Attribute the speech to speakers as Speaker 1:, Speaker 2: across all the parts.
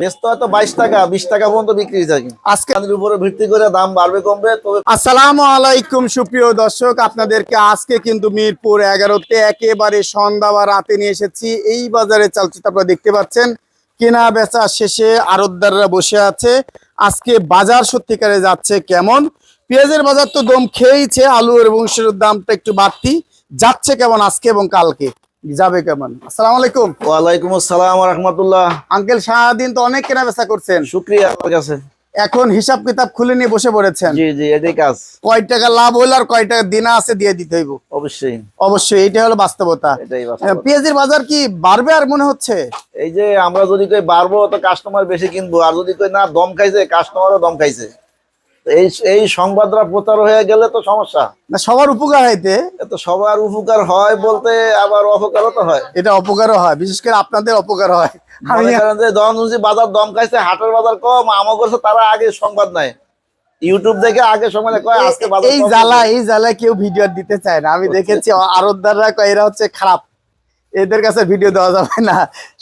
Speaker 1: ব্যস্ত হয়তো বাইশ টাকা, বিশ টাকা পর্যন্ত বিক্রি
Speaker 2: আজকে
Speaker 1: উপরে ভিত্তি করে দাম বাড়বে, কমবে
Speaker 2: আসসালামু আলাইকুম সুপ্রিয় দর্শক, আপনাদেরকে আজকে কিন্তু মিরপুর এগারোতে একেবারে সন্ধ্যা বা রাতে নিয়ে এসেছি। এই বাজারে চালচিত্র আপনারা দেখতে পাচ্ছেন। কেনা বেচা শেষে আরতদাররা বসে আছে। আজকে বাজার সত্যিকারে যাচ্ছে কেমন? পেঁয়াজের বাজার তো দম খেয়েইছে আলু এবং দামটা একটু বাড়তি। যাচ্ছে কেমন আজকে এবং কালকে? যাবে কেমন? আসসালামু আলাইকুম।
Speaker 1: ওয়ালাইকুম আসসালাম রহমতুল্লাহ।
Speaker 2: আঙ্কেল সারাদিন তো অনেক কেনা বেচা করছেন।
Speaker 1: শুক্রিয়া কাছে।
Speaker 2: এখন হিসাব কিতাব খুলে নিয়ে বসে পড়েছেন।
Speaker 1: জি জি এটাই কাজ।
Speaker 2: কয় টাকা লাভ হইল আর কয় টাকা দিনা আছে দিয়ে দিতে হইব?
Speaker 1: অবশ্যই।
Speaker 2: অবশ্যই এইটা হলো বাস্তবতা। পেঁয়াজের বাজার কি বাড়বে আর মনে হচ্ছে?
Speaker 1: এই যে আমরা যদি কই বাড়বো তো কাস্টমার বেশি কিনবো। আর যদি কই না দম খাইছে কাস্টমারও দম খাইছে। এই এই সংবাদটা প্রচার হয়ে গেলে তো সমস্যা।
Speaker 2: না সবার উপকার হইতে
Speaker 1: তো। সবার উপকার হয় বলতে আবার অপকারও তো হয়।
Speaker 2: এটা অপকারও হয় বিশেষ করে আপনাদের অপকার হয়।
Speaker 1: বাজার দম খাইছে হাটের বাজার কম করছে তারা আগে সংবাদ নাই ইউটিউব দেখে আগে সময় কয় আজকে বাজার
Speaker 2: এই জ্বালা এই জ্বালায় কেউ ভিডিও দিতে চায় না। আমি দেখেছি আরতদাররা কয় এরা হচ্ছে খারাপ। এদের কাছে ভিডিও দেওয়া যাবে না।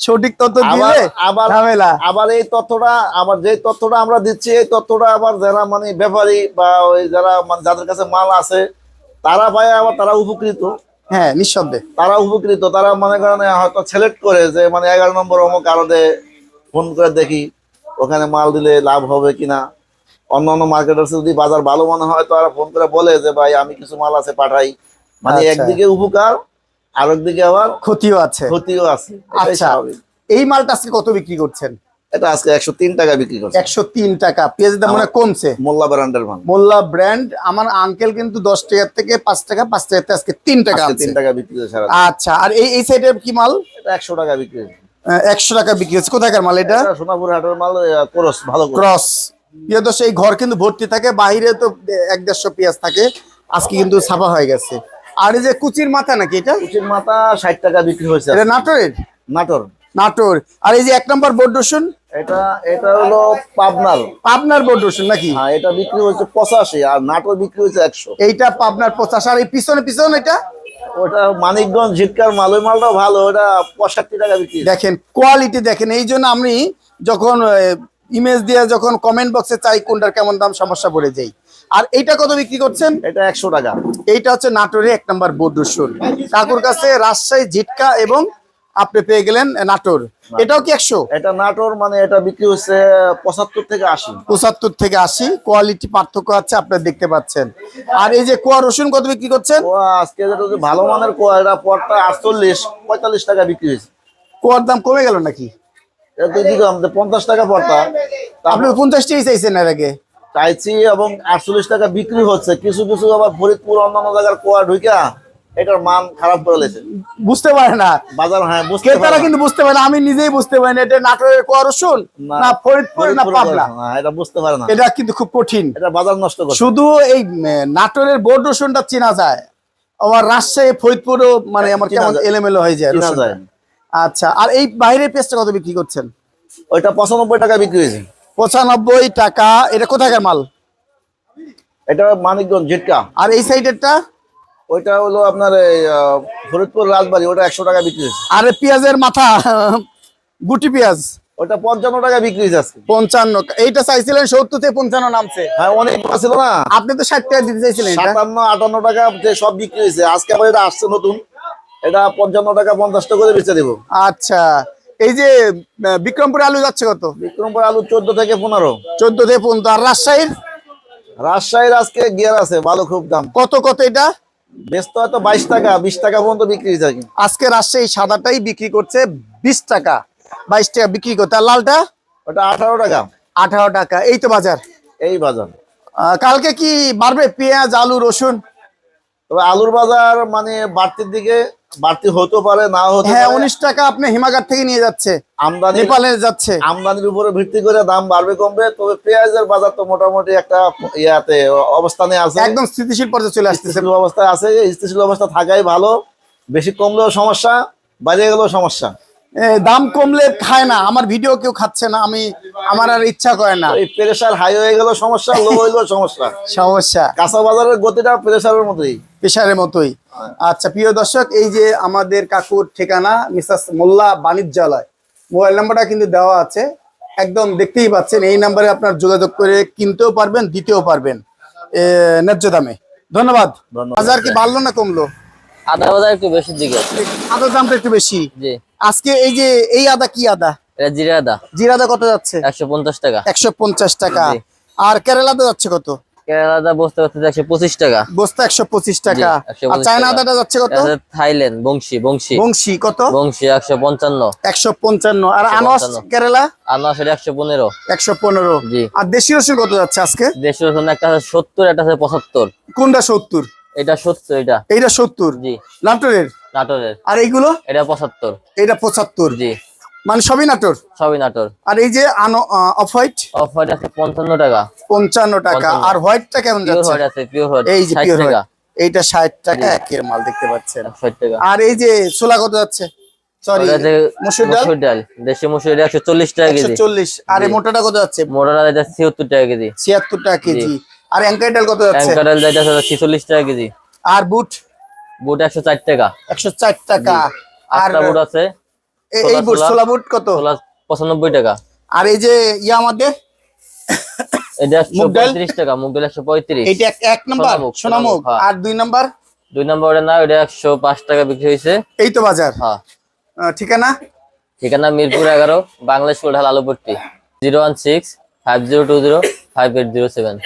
Speaker 2: সঠিক তথ্য দিলে
Speaker 1: আবার
Speaker 2: ঝামেলা।
Speaker 1: আবার এই তথ্যটা আবার যে তথ্যটা আমরা দিচ্ছি এই তথ্যটা আবার যারা মানে ব্যাপারী বা ওই যারা মানে যাদের কাছে মাল আছে তারা পায় আবার তারা উপকৃত।
Speaker 2: হ্যাঁ নিঃসন্দেহে
Speaker 1: তারা উপকৃত। তারা মনে করেন হয়তো সিলেক্ট করে যে মানে এগারো নম্বর অমুক আরদে ফোন করে দেখি ওখানে মাল দিলে লাভ হবে কিনা। অন্য অন্য মার্কেটার যদি বাজার ভালো মনে হয় তো তারা ফোন করে বলে যে ভাই আমি কিছু মাল আছে পাঠাই। মানে
Speaker 2: আচ্ছা।
Speaker 1: একদিকে উপকার আর একদিকে আবার
Speaker 2: ক্ষতিও আছে।
Speaker 1: ক্ষতিও আছে।
Speaker 2: আচ্ছা এই মালটা আজকে কত বিক্রি করছেন?
Speaker 1: এটা আজকে একশো তিন টাকা বিক্রি করছে।
Speaker 2: একশো তিন টাকা। পেঁয়াজের দাম মনে কমছে।
Speaker 1: মোল্লা ব্র্যান্ডের মাল।
Speaker 2: মোল্লা ব্র্যান্ড আমার আঙ্কেল কিন্তু দশ টাকার থেকে পাঁচ টাকা পাঁচ টাকা থেকে আজকে তিন টাকা
Speaker 1: তিন টাকা বিক্রি সারা
Speaker 2: আচ্ছা আর এই এই সাইডের কি মাল?
Speaker 1: এটা একশো টাকা বিক্রি
Speaker 2: একশো টাকা বিক্রি হচ্ছে কোথাকার মাল এটা?
Speaker 1: সোনাপুর হাটের মাল কোরস ভালো করে
Speaker 2: ক্রস। দর্শক এই ঘর কিন্তু ভর্তি থাকে বাইরে তো এক দেড়শো পেঁয়াজ থাকে। আজকে কিন্তু ছাপা হয়ে গেছে। আর এই যে কুচির মাথা নাকি এটা?
Speaker 1: কুচির মাথা ষাট টাকা বিক্রি হয়েছে
Speaker 2: এটা নাটোরের?
Speaker 1: নাটোর।
Speaker 2: নাটোর। আর এই যে এক নম্বর বোর্ড রসুন?
Speaker 1: এটা এটা হলো পাবনার।
Speaker 2: পাবনার বোর্ড রসুন নাকি?
Speaker 1: হ্যাঁ এটা বিক্রি হয়েছে পঁচাশি আর নাটোর বিক্রি হয়েছে একশো।
Speaker 2: এইটা পাবনার পঁচাশ আর এই পিছনে পিছনে এটা?
Speaker 1: ওটা মানিকগঞ্জ ঝিটকার মাল ওই মালটাও ভালো ওটা পঁয়ষট্টি টাকা বিক্রি
Speaker 2: দেখেন কোয়ালিটি দেখেন এই জন্য আমি যখন ইমেজ দিয়ে যখন কমেন্ট বক্সে চাই কোনটার কেমন দাম সমস্যা পড়ে যাই আর এইটা কত বিক্রি করছেন?
Speaker 1: এটা একশো টাকা।
Speaker 2: এইটা হচ্ছে নাটোরে এক নম্বর বোর্ড রসুন কাকুর কাছে রাজশাহী জিটকা এবং আপনি পেয়ে গেলেন নাটোর। এটাও কি একশো?
Speaker 1: এটা নাটোর মানে এটা বিক্রি হচ্ছে পঁচাত্তর থেকে আশি।
Speaker 2: পঁচাত্তর থেকে আশি। কোয়ালিটি পার্থক্য আছে আপনারা দেখতে পাচ্ছেন। আর এই যে কোয়া রসুন কত বিক্রি করছেন?
Speaker 1: আজকে ভালো মানের কোয়া এটা পরটা আটচল্লিশ পঁয়তাল্লিশ টাকা বিক্রি হয়েছে।
Speaker 2: কোয়ার দাম কমে গেল নাকি?
Speaker 1: পঞ্চাশ টাকা পড়তা
Speaker 2: আপনি পঞ্চাশ টাকাই চাইছেন এর আগে।
Speaker 1: চাইছি এবং আটচল্লিশ টাকা বিক্রি হচ্ছে। কিছু কিছু আবার ফরিদপুর অন্যান্য জায়গার কোয়া ঢুকা এটার মান খারাপ করে লেছে
Speaker 2: বুঝতে পারে না।
Speaker 1: বাজার হ্যাঁ বুঝতে
Speaker 2: কিন্তু বুঝতে পারে আমি নিজেই বুঝতে পারি না এটা নাটোরের কোয়া রসুন না ফরিদপুর না পাবনা?
Speaker 1: এটা বুঝতে পারে না।
Speaker 2: এটা কিন্তু খুব কঠিন।
Speaker 1: এটা বাজার নষ্ট করছে।
Speaker 2: শুধু এই নাটোরের বোর্ড রসুনটা চেনা যায় আমার রাজশাহী ফরিদপুরও মানে আমার কেমন এলোমেলো হয়ে যায়। আচ্ছা আর এই বাইরের পেঁয়াজটা কত বিক্রি করছেন?
Speaker 1: ওইটা পঁচানব্বই টাকা বিক্রি হয়েছে।
Speaker 2: পঁচানব্বই টাকা। এটা কোথাকার মাল?
Speaker 1: এটা মানিকগঞ্জ ঝিটকা।
Speaker 2: আর এই সাইডেরটা?
Speaker 1: ওইটা হলো আপনার ফরিদপুর রাজবাড়ি ওটা একশো টাকা বিক্রি হয়েছে।
Speaker 2: আর পেঁয়াজের মাথা গুটি পেঁয়াজ।
Speaker 1: ওইটা পঞ্চান্ন টাকা বিক্রি হয়েছে আজকে।
Speaker 2: পঞ্চান্ন। এইটা চাইছিলেন সত্তর থেকে পঞ্চান্ন নামছে।
Speaker 1: হ্যাঁ অনেক ছিল না?
Speaker 2: আপনি তো ষাট টাকা দিতে চাইছিলেন
Speaker 1: সাতান্ন আটান্ন টাকা সব বিক্রি হয়েছে। আজকে আবার এটা আসছে নতুন। এটা পঞ্চান্ন টাকা পঞ্চাশ টাকা করে বেচে দেবো।
Speaker 2: আচ্ছা। এই যে বিক্রমপুরে আলু যাচ্ছে কত?
Speaker 1: বিক্রমপুর আলু চোদ্দ থেকে পনেরো।
Speaker 2: চোদ্দ থেকে পনেরো। আর রাজশাহীর?
Speaker 1: রাজশাহীর আজকে গিয়ার আছে ভালো খুব দাম।
Speaker 2: কত কত এটা?
Speaker 1: ব্যস্ত হয়তো বাইশ টাকা বিশ টাকা পর্যন্ত বিক্রি হয়েছে আর কি।
Speaker 2: আজকে রাজশাহী সাদাটাই বিক্রি করছে বিশ টাকা বাইশ টাকা বিক্রি করতে আর লালটা?
Speaker 1: ওটা আঠারো টাকা।
Speaker 2: আঠারো টাকা। এই তো বাজার।
Speaker 1: এই বাজার।
Speaker 2: কালকে কি বাড়বে? পেঁয়াজ আলু রসুন?
Speaker 1: তবে আলুর বাজার মানে বাড়তির দিকে বাড়তি হতে পারে না হতে
Speaker 2: হ্যাঁ উনিশ টাকা আপনি হিমাগার থেকে নিয়ে যাচ্ছে।
Speaker 1: আমদানি
Speaker 2: নেপালে যাচ্ছে।
Speaker 1: আমদানির উপরে ভিত্তি করে দাম বাড়বে কমবে। তবে পেঁয়াজের বাজার তো মোটামুটি একটা ইয়াতে অবস্থানে আছে।
Speaker 2: একদম স্থিতিশীল পর্যায়ে চলে
Speaker 1: স্থিতিশীল অবস্থায় আছে। স্থিতিশীল অবস্থা থাকাই ভালো। বেশি কমলেও সমস্যা বাজে গেলেও সমস্যা।
Speaker 2: দাম কমলে খায় না। আমার ভিডিও কেউ খাচ্ছে না। আমি আমার আর ইচ্ছা করে না।
Speaker 1: এই প্রেশার হাই হয়ে গেলেও সমস্যা লো হইলেও সমস্যা।
Speaker 2: সমস্যা।
Speaker 1: কাঁচা বাজারের গতিটা প্রেশারের মতোই।
Speaker 2: পেশারের মতোই। আচ্ছা প্রিয় দর্শক এই যে আমাদের কাকুর ঠিকানা মিসাস মোল্লা বাণিজ্যালয় মোবাইল নাম্বারটা কিন্তু দেওয়া আছে। একদম দেখতেই পাচ্ছেন এই নাম্বারে আপনার যোগাযোগ করে কিনতেও পারবেন দিতেও পারবেন ন্যায্য দামে। ধন্যবাদ। বাজার কি বাড়লো না কমলো?
Speaker 3: আদা বাজার একটু বেশির দিকে
Speaker 2: আদার দামটা একটু বেশি?
Speaker 3: জি।
Speaker 2: আজকে এই যে এই আদা কি আদা?
Speaker 3: এটা জিরা আদা।
Speaker 2: জিরা আদা কত যাচ্ছে?
Speaker 3: একশো পঞ্চাশ টাকা।
Speaker 2: একশো পঞ্চাশ টাকা। আর কেরালাতে যাচ্ছে কত?
Speaker 3: কেরালা আদা বসতে একশো পঁচিশ টাকা।
Speaker 2: বস্তা একশো পঁচিশ টাকা। আর চায়না যাচ্ছে কত?
Speaker 3: থাইল্যান্ড বংশী বংশী।
Speaker 2: বংশী কত?
Speaker 3: বংশী একশো পঞ্চান্ন।
Speaker 2: একশো পঞ্চান্ন। আর আনোয়ার
Speaker 3: 155
Speaker 2: কেরালা?
Speaker 3: পনেরো।
Speaker 2: একশো পনেরো।
Speaker 3: জি।
Speaker 2: আর দেশি রসুন কত যাচ্ছে আজকে?
Speaker 3: দেশি রসুন একটা আছে সত্তর একটা আছে পঁচাত্তর।
Speaker 2: কোনটা সত্তর?
Speaker 3: এটা সত্তর এটা।
Speaker 2: এইটা সত্তর?
Speaker 3: জি।
Speaker 2: নাটোরের?
Speaker 3: নাটোরের।
Speaker 2: আর এইগুলো?
Speaker 3: এটা পঁচাত্তর।
Speaker 2: এইটা পঁচাত্তর।
Speaker 3: জি।
Speaker 2: মানে সবই নাটোর?
Speaker 3: সবই নাটোর।
Speaker 2: আর এই যে আনো অফ হোয়াইট
Speaker 3: অফ হোয়াইট আছে পঞ্চান্ন টাকা।
Speaker 2: পঞ্চান্ন টাকা। আর হোয়াইটটা কেমন যাচ্ছে?
Speaker 3: হোয়াইট আছে পিওর হোয়াইট
Speaker 2: এই যে পিওর
Speaker 3: টাকা।
Speaker 2: এইটা ষাট টাকা একের মাল দেখতে পাচ্ছেন।
Speaker 3: ষাট টাকা।
Speaker 2: আর এই যে ছোলা কত যাচ্ছে? সরি মসুর ডাল?
Speaker 3: মসুর ডাল দেশি মসুর ডাল একশো চল্লিশ টাকা কেজি।
Speaker 2: চল্লিশ। আর এই। মোটাটা কত যাচ্ছে?
Speaker 3: মোটা ডাল এটা ছিয়াত্তর টাকা কেজি।
Speaker 2: ছিয়াত্তর টাকা কেজি। আর অ্যাঙ্কাই ডাল কত যাচ্ছে?
Speaker 3: ট্যাঙ্কার ডাল আছে ছিচল্লিশ টাকা কেজি।
Speaker 2: আর বুট?
Speaker 3: বুট একশো চার টাকা।
Speaker 2: একশো চার টাকা। আর
Speaker 3: বুট আছে।
Speaker 2: এই বুট কত?
Speaker 3: পঁচানব্বই টাকা।
Speaker 2: আর এই যে ইয়া আমাদের?
Speaker 3: এটা একশো? পঁয়ত্রিশ টাকা মুগ ডাল একশো পঁয়ত্রিশ।
Speaker 2: এইটা এক- নাম্বার
Speaker 3: সোনামুখ, হ্যাঁ।
Speaker 2: আর দুই নাম্বার?
Speaker 3: দুই নম্বর ওটা না ওটা একশো পাঁচ টাকা বিক্রি হয়েছে।
Speaker 2: এই তো বাজার।
Speaker 3: হ্যাঁ।
Speaker 2: ঠিকানা?
Speaker 3: ঠিকানা মিরপুর এগারো Bangladesh cold Alupatti. Zero one six five zero two zero five eight zero seven.